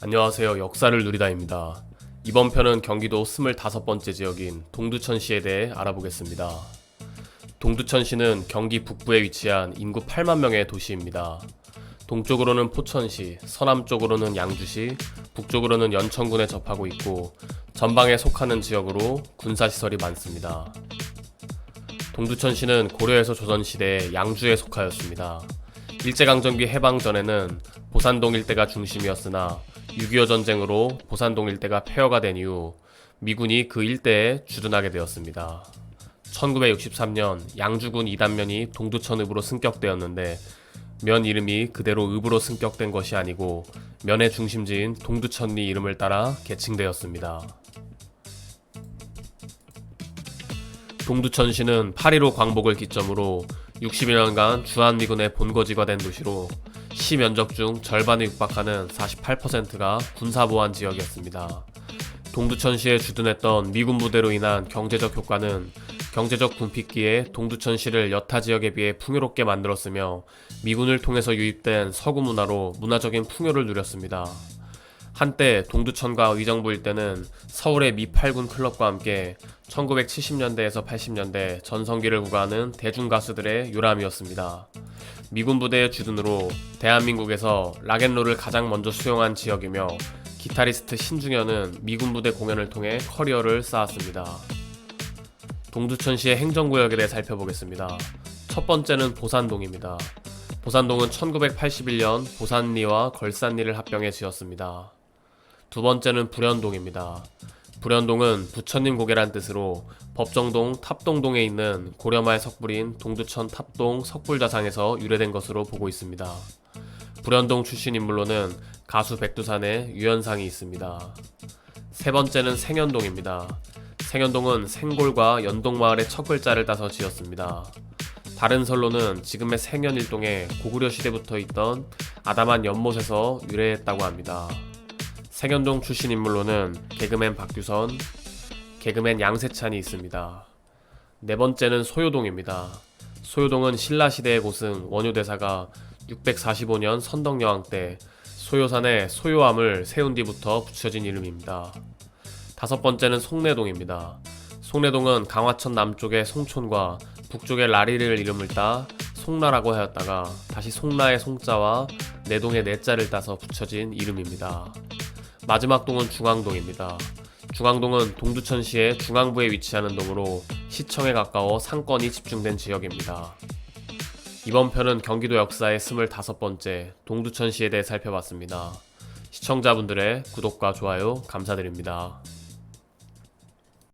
안녕하세요. 역사를 누리다입니다. 이번 편은 경기도 25번째 지역인 동두천시에 대해 알아보겠습니다. 동두천시는 경기 북부에 위치한 인구 8만 명의 도시입니다. 동쪽으로는 포천시, 서남쪽으로는 양주시, 북쪽으로는 연천군에 접하고 있고 전방에 속하는 지역으로 군사시설이 많습니다. 동두천시는 고려에서 조선시대 양주에 속하였습니다. 일제강점기 해방 전에는 보산동 일대가 중심이었으나 6.25 전쟁으로 보산동 일대가 폐허가 된 이후 미군이 그 일대에 주둔하게 되었습니다. 1963년 양주군 2단면이 동두천 읍으로 승격되었는데 면 이름이 그대로 읍으로 승격된 것이 아니고 면의 중심지인 동두천리 이름을 따라 개칭되었습니다. 동두천시는 8.15 광복을 기점으로 60여년간 주한미군의 본거지가 된 도시로 시 면적 중 절반에 육박하는 48%가 군사보안 지역이었습니다. 동두천시에 주둔했던 미군 부대로 인한 경제적 효과는 경제적 군핍기에 동두천시를 여타 지역에 비해 풍요롭게 만들었으며 미군을 통해서 유입된 서구 문화로 문화적인 풍요를 누렸습니다. 한때 동두천과 의정부 일대는 서울의 미8군 클럽과 함께 1970년대에서 80년대 전성기를 구가하는 대중가수들의 요람이었습니다. 미군 부대의 주둔으로 대한민국에서 락앤롤을 가장 먼저 수용한 지역이며 기타리스트 신중현은 미군 부대 공연을 통해 커리어를 쌓았습니다. 동두천시의 행정구역에 대해 살펴보겠습니다. 첫 번째는 보산동입니다. 보산동은 1981년 보산리와 걸산리를 합병해 지었습니다. 두 번째는 불현동입니다. 불현동은 부처님 고개란 뜻으로 법정동 탑동동에 있는 고려말 석불인 동두천 탑동 석불자상에서 유래된 것으로 보고 있습니다. 불현동 출신 인물로는 가수 백두산의 유연상이 있습니다. 세 번째는 생현동입니다. 생현동은 생골과 연동마을의 첫 글자를 따서 지었습니다. 다른 설로는 지금의 생현일동에 고구려 시대부터 있던 아담한 연못에서 유래했다고 합니다. 생현동 출신 인물로는 개그맨 박규선, 개그맨 양세찬이 있습니다. 네 번째는 소요동입니다. 소요동은 신라시대의 고승 원효대사가 645년 선덕여왕 때 소요산에 소요암을 세운 뒤부터 붙여진 이름입니다. 다섯 번째는 송내동입니다. 송내동은 강화천 남쪽의 송촌과 북쪽의 라리를 이름을 따 송라라고 하였다가 다시 송라의 송자와 내동의 내자를 따서 붙여진 이름입니다. 마지막 동은 중앙동입니다. 중앙동은 동두천시의 중앙부에 위치하는 동으로 시청에 가까워 상권이 집중된 지역입니다. 이번 편은 경기도 역사의 25번째 동두천시에 대해 살펴봤습니다. 시청자분들의 구독과 좋아요 감사드립니다.